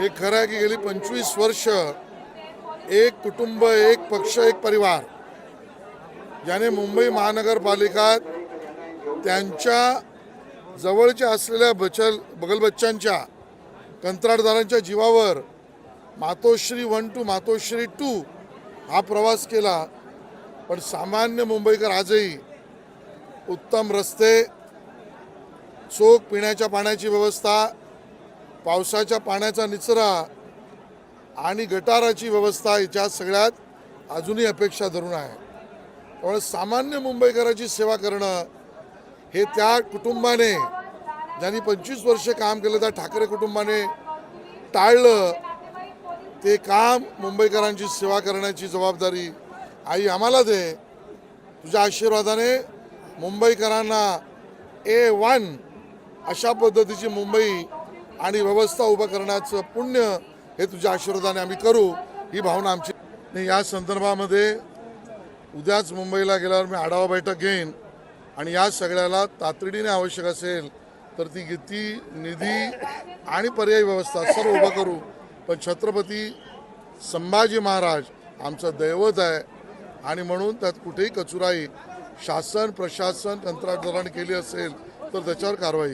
हे खरं आहे की गेली पंचवीस वर्ष एक कुटुंब एक पक्ष एक परिवार ज्याने मुंबई महानगरपालिका त्यांच्या जवळच्या असलेल्या बचल बगलबच्चांच्या कंत्राटदारांच्या जीवावर Matoshri one to Matoshri two हा प्रवास केला. पण सामान्य मुंबईकर आजही उत्तम रस्ते चोख पिण्याच्या पाण्याची व्यवस्था पावसाच्या पाण्याचा निचरा आणि गटाराची व्यवस्था याच्या सगळ्यात अजूनही अपेक्षा धरून आहे. त्यामुळे सामान्य मुंबईकराची सेवा करणं हे त्या कुटुंबाने ज्यांनी पंचवीस वर्ष काम केलं त्या ठाकरे कुटुंबाने टाळलं ते काम मुंबईकरांची सेवा करण्याची जबाबदारी आई आम्हाला दे. तुझ्या आशीर्वादाने मुंबईकरांना ए वन अशा पद्धतीची मुंबई आणि व्यवस्था उभं करण्याचं पुण्य हे तुझ्या आशीर्वादाने आम्ही करू ही भावना आमची. आणि या संदर्भामध्ये उद्याच मुंबईला गेल्यावर मी आढावा बैठक घेईन आणि या सगळ्याला तातडीने आवश्यक असेल तर ती गीती निधी आणि पर्यायी व्यवस्था सर्व उभं करू. पण छत्रपती संभाजी महाराज आमचं दैवत आहे आणि म्हणून त्यात कुठेही कचुराई शासन प्रशासन कंत्राटदाराने केली असेल तर त्याच्यावर कारवाई.